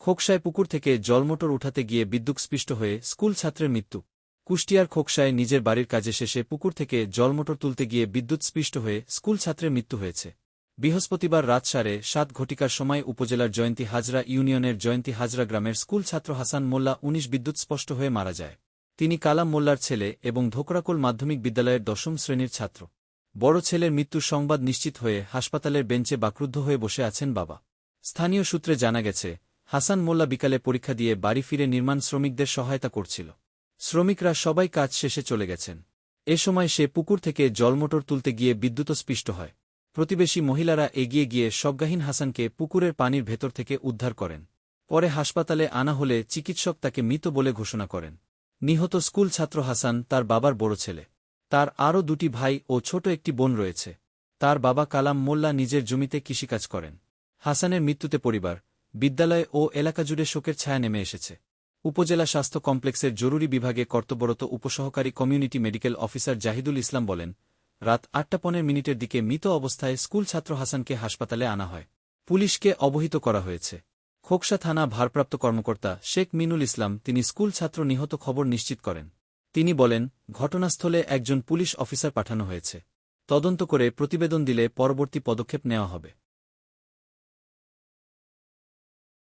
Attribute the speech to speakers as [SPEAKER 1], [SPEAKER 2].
[SPEAKER 1] খোকসায় পুকুর থেকে জলমোটর উঠাতে গিয়ে বিদ্যুৎস্পৃষ্ট হয়ে স্কুল ছাত্রের মৃত্যু। কুষ্টিয়ার খোকসায় নিজের বাড়ির কাজে শেষে পুকুর থেকে জলমোটর তুলতে গিয়ে বিদ্যুৎস্পৃষ্ট হয়ে স্কুল ছাত্রের মৃত্যু হয়েছে। বৃহস্পতিবার রাত সাড়ে সাত ঘটিকার সময় উপজেলার জয়ন্তী হাজরা ইউনিয়নের জয়ন্তী হাজরা গ্রামের স্কুল ছাত্র হাসান মোল্লা উনিশ বিদ্যুৎস্পষ্ট হয়ে মারা যায়। তিনি কালাম মোল্লার ছেলে এবং ধোকরাকুল মাধ্যমিক বিদ্যালয়ের দশম শ্রেণির ছাত্র। বড় ছেলের মৃত্যুর সংবাদ নিশ্চিত হয়ে হাসপাতালের বেঞ্চে বাক্রুদ্ধ হয়ে বসে আছেন বাবা। স্থানীয় সূত্রে জানা গেছে হাসান মোল্লা বিকালে পরীক্ষা দিয়ে বাড়ি ফিরে নির্মাণ শ্রমিকদের সহায়তা করছিল। শ্রমিকরা সবাই কাজ শেষে চলে গেছেন। এ সময় সে পুকুর থেকে জলমোটর তুলতে গিয়ে বিদ্যুৎস্পৃষ্ট হয়। প্রতিবেশী মহিলারা এগিয়ে গিয়ে সজ্ঞাহীন হাসানকে পুকুরের পানির ভেতর থেকে উদ্ধার করেন। পরে হাসপাতালে আনা হলে চিকিৎসক তাকে মৃত বলে ঘোষণা করেন। নিহত স্কুল ছাত্র হাসান তার বাবার বড় ছেলে। তার আরও দুটি ভাই ও ছোট একটি বোন রয়েছে। তার বাবা কালাম মোল্লা নিজের জমিতে কৃষিকাজ করেন। হাসানের মৃত্যুতে পরিবার বিদ্যালয় ও এলাকা জুড়ে শোকের ছায়া নেমে এসেছে। উপজেলা স্বাস্থ্য কমপ্লেক্সের জরুরি বিভাগে কর্তব্যরত উপসহকারী community medical officer Zahidul Islam বলেন, রাত আটটা পনেরো মিনিটের দিকে মৃত অবস্থায় স্কুল ছাত্র হাসানকে হাসপাতালে আনা হয়। পুলিশকে অবহিত করা হয়েছে। খোকসা থানা ভারপ্রাপ্ত কর্মকর্তা শেখ মিনুল ইসলাম তিনি স্কুল ছাত্র নিহত খবর নিশ্চিত করেন। তিনি বলেন, ঘটনাস্থলে একজন পুলিশ অফিসার পাঠানো হয়েছে। তদন্ত করে প্রতিবেদন দিলে পরবর্তী পদক্ষেপ নেওয়া হবে।